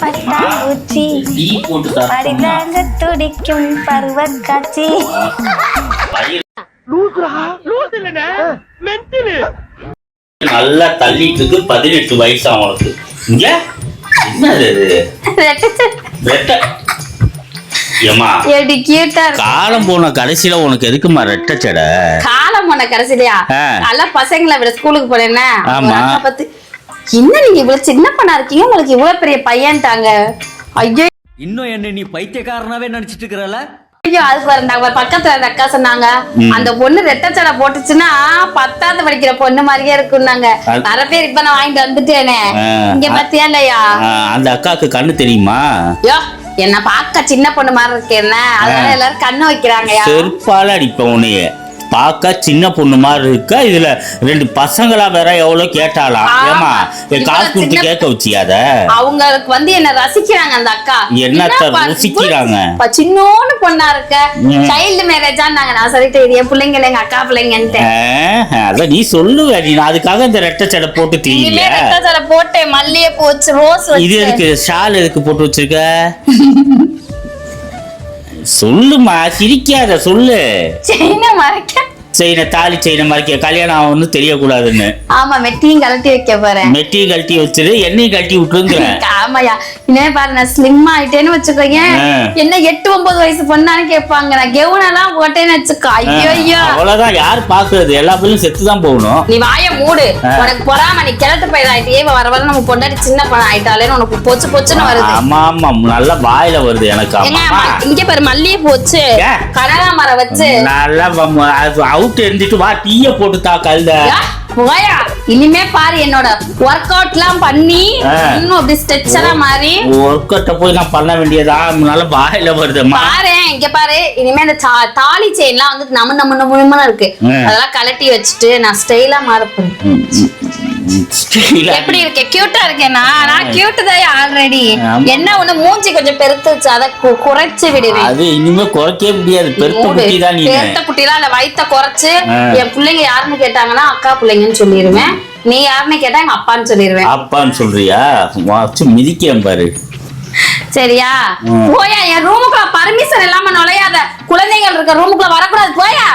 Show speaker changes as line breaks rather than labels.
பட்டாம்பூச்சி படிதாங்க துடிக்கும் பருவ காட்சி.
நல்லா தள்ளிட்டு இருக்கு பதினெட்டு வயசு அவனுக்கு இங்க? காலம் போன கடைசியில உனக்கு எதுக்குமா ரெட்டை செடை?
காலம் போன கடைசிலையா. நல்லா பசங்களை விட ஸ்கூலுக்கு போறேன்னா
ஆமா.
பார்த்து என்ன நீங்க இவ்வளவு சின்ன பொண்ணா இருக்கீங்க? உங்களுக்கு இவ்வளவு பெரிய பையன்ட்டாங்க. ஐயோ.
இன்னும் என்ன நீ பைத்தியக்காரனாவே நினைச்சிட்டு இருக்கிறல?
ஐயோ அது பாருங்க பக்கத்துல அந்த அக்கா சொன்னாங்க. அந்த பொண்ணு ரெட்டச்சடை போட்டுச்சுன்னா பத்தாவது படிக்கிற பொண்ணு மாதிரியே இருக்குன்னாங்க.
அது-
நிறைய பேர் இப்ப நான் வாங்கிட்டு வந்துட்டேனே. இங்க பாத்தியா இல்லையா?
அந்த அக்காவுக்கு கண்ணு தெரியுமா?
ஐயோ என்ன பார்க்க சின்ன பொண்ணு மாதிரி இருக்கேன்ன அதனால. எல்லாரும் கண்ணு வைக்கிறாங்கயா
செருப்பால அடிப்பேன் உன்னைய. பார்க்க சின்ன பொண்ணு மாதிரி இருக்க? இதுல ரெண்டு பசங்களா வேற எவ்வளவு கேட்டாலாம். ஏமா காசு கொடுத்து கேட்க வச்சியாத
அவங்களுக்கு வந்து என்ன ரசிக்கிறாங்க அந்த அக்கா.
என்னத்த ருசிக்கிறாங்க?
சின்னோன்னு பொண்ணா இருக்க. சைல்டு மேரேஜா நாங்க நான் சொல்லிட்டு இது என் பிள்ளைங்க இல்ல, எங்க அக்கா பிள்ளைங்கன்ட்டு.
அத நீ சொல்லுவ. நீ அதுக்காக இந்த ரெட்டை சடை போட்டு தெரியல
ரெட்டை போட்டேன் மல்லிகை பூ ரோஸ்
இது எதுக்கு ஷால் எதுக்கு போட்டு வச்சிருக்க? சொல்லுமா சிரிக்காத சொல்லு.
செயினை மறைக்க
செயின தாலி செயின மறைக்க கல்யாணம் ஆகணும்னு தெரியக்கூடாதுன்னு.
ஆமா மெட்டியும் கழட்டி வைக்க போறேன்.
மெட்டி கழட்டி வச்சிரு எண்ணெயும் கழட்டி விட்டுருங்கிறேன்
ஆமாயா இனிமே பாரு நான் ஸ்லிம் ஆயிட்டேன்னு வச்சுக்கோங்க. என்ன எட்டு ஒன்பது வயசு பொண்ணான்னு கேட்பாங்க நான் கெவுன் எல்லாம் போட்டேன்னு வச்சுக்கோ. ஐயோ ஐயோ.
அவ்வளவுதான் யார் பாக்குறது? எல்லா பேரும் செத்து தான் போகணும்.
நீ வாய மூடு. உனக்கு பொறாம நீ கிழட்டு பயிர் ஆயிட்டே வர வர நம்ம பொண்டாட்டி சின்ன பணம் ஆயிட்டாலேன்னு உனக்கு பொச்சு பொச்சுன்னு வருது.
ஆமா ஆமா. நல்லா வாயில வருது எனக்கு.
இங்க பாரு மல்லிகை பூ வச்சு
ஏன்?
கனகாமரம் வச்சு.
நல்லா அவுட் இருந்துட்டு வா டீய போட்டு தா கல்த
யா, போயா. இனிமே பாரு என்னோட ஒர்க் அவுட் எல்லாம் பண்ணி. இன்னும் அப்படி ஸ்ட்ரெச்சரா மாறி
ஒர்க் அவுட்ட போய் நான் பண்ண வேண்டியதா? நல்லா வாயில வருதுமா
பாரு இங்க பாரு. இனிமே இந்த தாலி செயின்லாம் வந்து நம்ம நம்ம நம்ம இருக்கு. அதெல்லாம் கழட்டி வச்சுட்டு நான் ஸ்டைலா மாறப்போறேன் எப்படி இருக்கேன் கியூட்டா இருக்கேனா நான். கியூட் தான் ஆல்ரெடி. என்ன ஒண்ணு மூஞ்சி கொஞ்சம் பெருத்துச்சு அதை கு- குறைச்சு விடுவேன்.
அது இனிமே குறைக்கவே முடியாது. பெருத்த. குட்டி தான் நீ
பெருத்த குட்டிலாம் அந்த வயித்த குறைச்சு. என் பிள்ளைங்க யாருன்னு கேட்டாங்கன்னா அக்கா பிள்ளைங்கன்னு சொல்லிடுவேன் நீ யாருன்னு கேட்டா எங்க அப்பான்னு சொல்லிடுவேன்
அப்பான்னு சொல்றியா? வச்சு மிதிக்கிறேன் பாரு.
சரியா. போயா என் ரூமுக்குள்ள பர்மிஷன் இல்லாம நுழையாத குழந்தைகள் இருக்க ரூமுக்குள்ள வரக்கூடாது. போயா?